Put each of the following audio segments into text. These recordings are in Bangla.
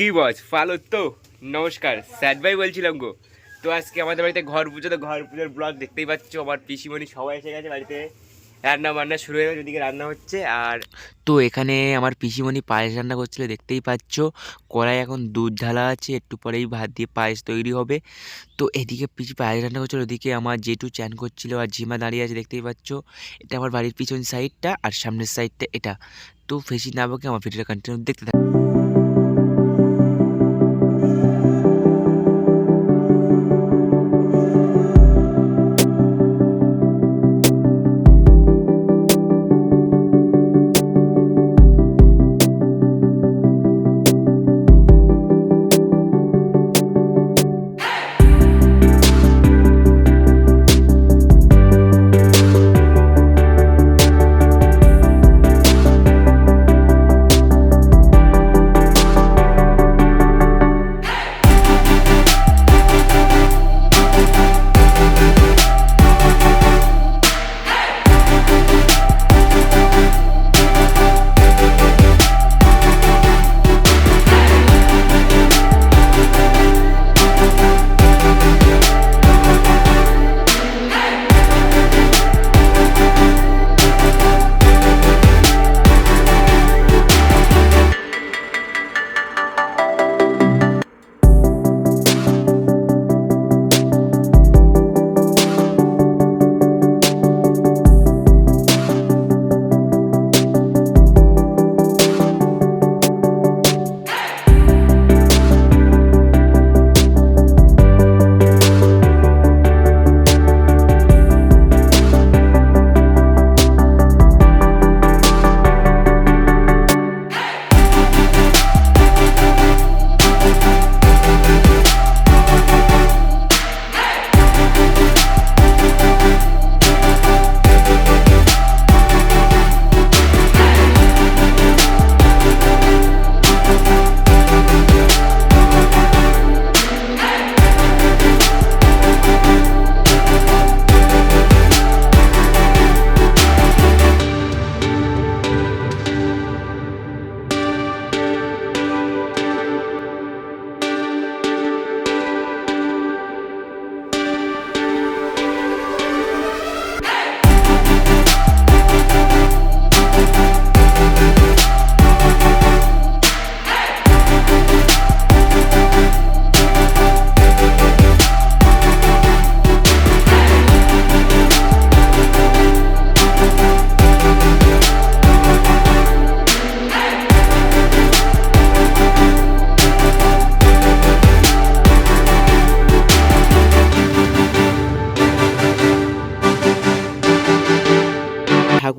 কি বস ফালো তো? নমস্কার, স্যাড ভাই বলছিলাম গো। তো আজকে আমাদের বাড়িতে ঘর পুজো, তো ঘর পুজোর ব্লগ দেখতেই পাচ্ছ। আমার পিসিমণি সবাই এসে গেছে বাড়িতে। রান্না বান্না শুরু হয়ে গেছে ওদিকে রান্না হচ্ছে। আর তো এখানে আমার পিসিমণি পায়েস রান্না করছিল, দেখতেই পাচ্ছ। কড়াই এখন দুধ ঢালা আছে, একটু পরেই ভাত দিয়ে পায়েস তৈরি হবে। তো এদিকে পিসি পায়েস রান্না করছিল, ওদিকে আমার জেঠু চ্যান করছিল আর ঝিমা দাঁড়িয়ে আছে, দেখতেই পাচ্ছ। এটা আমার বাড়ির পিছন সাইডটা আর সামনের সাইডটা এটা। তো ফেসি না বকে আমার ভিডিওটা কন্টিনিউ দেখতে থাকো।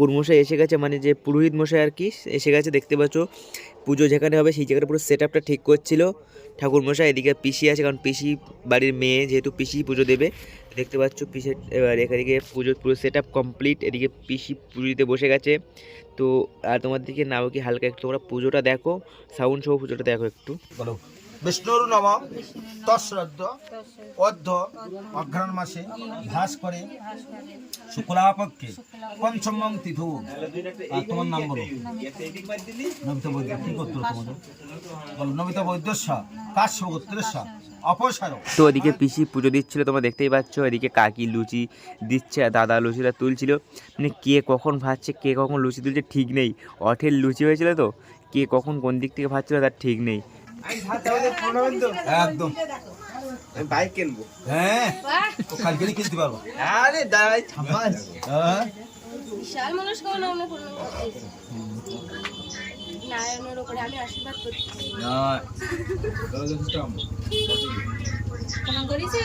ঠাকুর মশাই এসে গেছে মানে যে পুরোহিত মশাই আর কি, এসে গেছে, দেখতে পাচ্ছ। পুজো যেখানে হবে, সেই জায়গাটা পুরো সেট আপটা ঠিক করছিল। ঠাকুর মশাই এদিকে পিসি আছে, কারণ পিসি বাড়ির মেয়ে, যেহেতু পিসি পুজো দেবে। দেখতে পাচ্ছ পিসের, এবার এদিকে পুজো পুরো সেট আপ কমপ্লিট এদিকে পিসি পুজো দিতে বসে গেছে। তো, আর তোমার দিকে নাও কি হালকা একটু তোমরা পুজোটা দেখো সাউন্ড সহ পুজোটা দেখো একটু। বলো। বিষ্ণুর নম তশ্রদ্ধ, অর্ধ অঘ্রাণ মাসে ভাস করে। শুক্লাপক্ষে পঞ্চমং তিথু। আর তোমার নাম বলো। নবিতা বৈদ্য, কি করতো তোমাদের? বলো, নবিতা বৈদ্যস্য কাশ্য গোত্রেস্য তো ওদিকে পিসি পুজো দিচ্ছিল, তোমরা দেখতেই পাচ্ছ, এদিকে কাকি লুচি দিচ্ছে, দাদা লুচিটা তুলছিল। মানে কে কখন ভাজছে কে কখন লুচি তুলছে, ঠিক নেই। অঠের লুচি হয়েছিল তো, কে কখন কোন দিক থেকে ভাজছিল তার ঠিক নেই। একদম। বাইক কিনবো। হ্যাঁ? ও কালকে কিনতে পারব। আরে দাঁড়াই হ্যাঁ। বিশাল মনস্কামনা আমরা পূর্ণ করতেছি নারায়ণের ওপরে আমি আশীর্বাদ করছি। কেমন করেছে?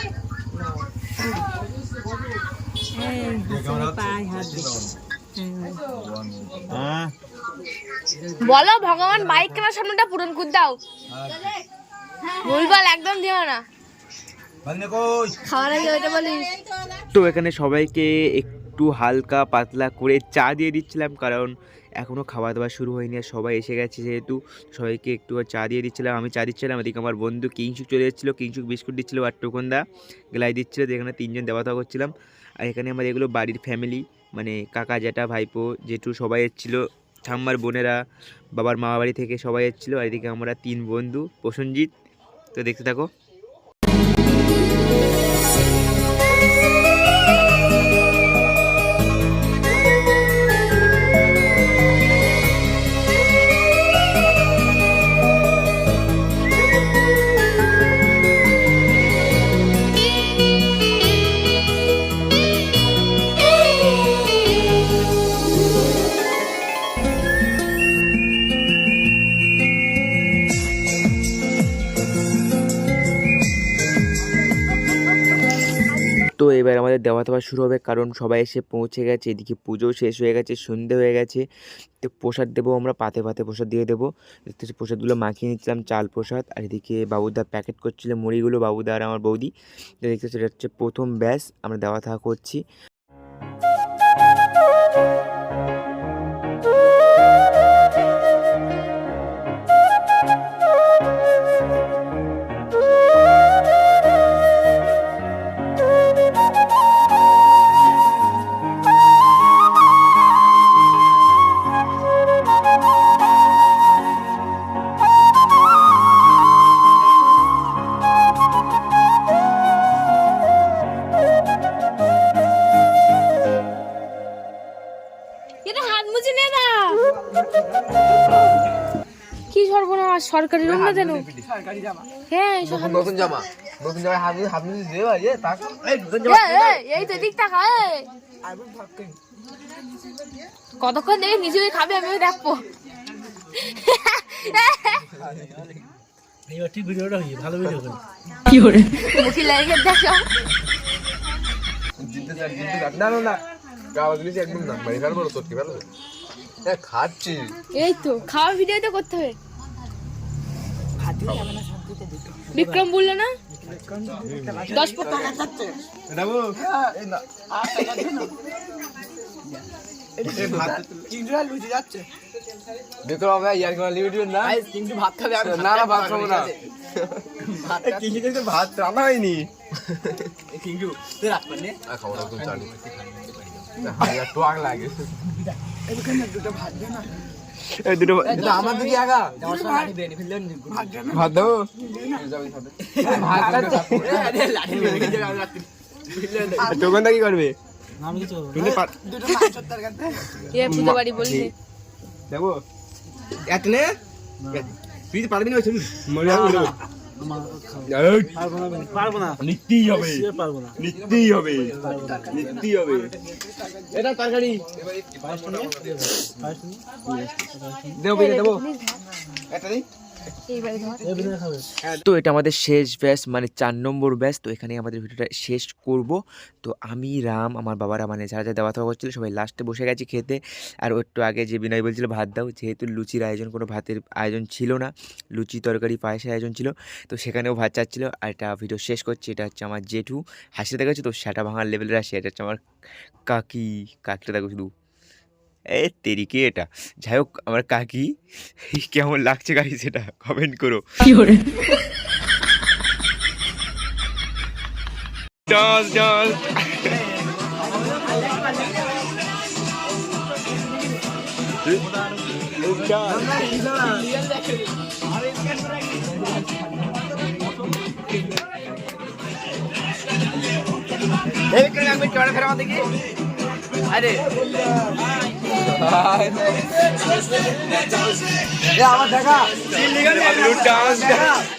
হ্যাঁ। বলো ভগবান বাইক কেনার স্বপ্নটা পূরণ করে দাও। ভুলভাল একদম দিও না। তো এখানে সবাইকে একটু হালকা পাতলা করে চা দিয়ে দিচ্ছিলাম কারণ এখনও খাওয়া দাওয়া শুরু হয়নি আর সবাই এসে গেছে যেহেতু। সবাইকে একটু চা দিয়ে দিচ্ছিলাম আমি চা দিচ্ছিলাম এদিকে আমার বন্ধু কিংসুক চলে এসেছিল কিংসুক বিস্কুট দিচ্ছিল আর টোকনদা গেলাই দিচ্ছিল তো এখানে তিনজন দেওয়া দেওয়া করছিলাম। আর এখানে আমার এগুলো বাড়ির ফ্যামিলি মানে কাকা জ্যাঠা ভাইপো জেঠু সবাই এসেছিল। ঠাম্মার বোনেরা, বাবার মামা বাড়ি থেকে সবাই এসেছিল। আর এদিকে আমরা তিন বন্ধু, প্রসেনজিৎ। তো দেখতে থাকো। দেওয়া দেওয়া শুরু হবে। কারণ সবাই এসে পৌঁছে গেছে, এদিকে পুজো শেষ হয়ে গেছে, সন্ধে হয়ে গেছে। তো প্রসাদ দেবো আমরা, পাতে পাতে প্রসাদ দিয়ে দেবো। দেখতে প্রসাদগুলো মাখিয়ে নিচ্ছিলাম, চাল প্রসাদ। আর এদিকে বাবুদা প্যাকেট করছিল মুড়িগুলো, বাবুদা আর আমার বৌদি। তো দেখতে এটা হচ্ছে প্রথম ব্যাস, আমরা দেওয়া থাকা করছি। সরকারি রুম না যেন হ্যাঁ নতুন জামা। নতুন জামা হাত মুছে দিয়ে ভাই এ তাক। এই, তো দিক তাকা এই। কতক্ষণ দেখে নিজে হয়ে খাবে আমি দেখব। এইবার ঠিক ভিডিওটা ভালো ভিডিও করি। মুখি লাগে দেখো। না না না। গাওয়া জিনিস একদম না মানে ফেলব তোর কি ফেলব? এ খাচ্ছি। এই তো খাওয়া ভিডিও তো করতে হবে। বিক্রম বলল না? দশ বিক্রম ভাত না না ভাত খাব না ভাত রান্না হয়নি তুই মানে খাব না এই দুটো এটা আমার দিকে আগা ভাত দেবো? দোকানটা কি করবে? তুই পারবি না পারব না। নিতেই হবে। পারব না। নিতেই হবে। নিতেই হবে এটা পায়েস নিয়ে দেবো দেবো এটা নেই খাবে তো এটা আমাদের শেষ ব্যাচ মানে চার নম্বর ব্যাচ তো এখানে আমাদের ভিডিওটা শেষ করব। তো আমি রাম আমার বাবারা মানে যারা যা দেওয়া থাওয়া করছিল সবাই লাস্টে বসে গেছি খেতে। আর ও একটু আগে যে বিনয় বলছিল ভাত দাও। যেহেতু লুচির আয়োজন কোনো ভাতের আয়োজন ছিল না লুচি তরকারি পায়েসের আয়োজন ছিল তো সেখানেও ভাত চাচ্ছিল। আর এটা ভিডিও শেষ করছি এটা হচ্ছে আমার জেঠু। হাসিতে দেখাচ্ছি তো? সেটা ভাঙার লেভেলের আসে এটা হচ্ছে আমার কাকি কাকিটা দেখো শুধু। এ তেরিকে এটা। যাই হোক আমার কাকি কেমন লাগছে গাড়ি সেটা কমেন্ট করো। ডান্স ডান্স আমার দেখা ডান্স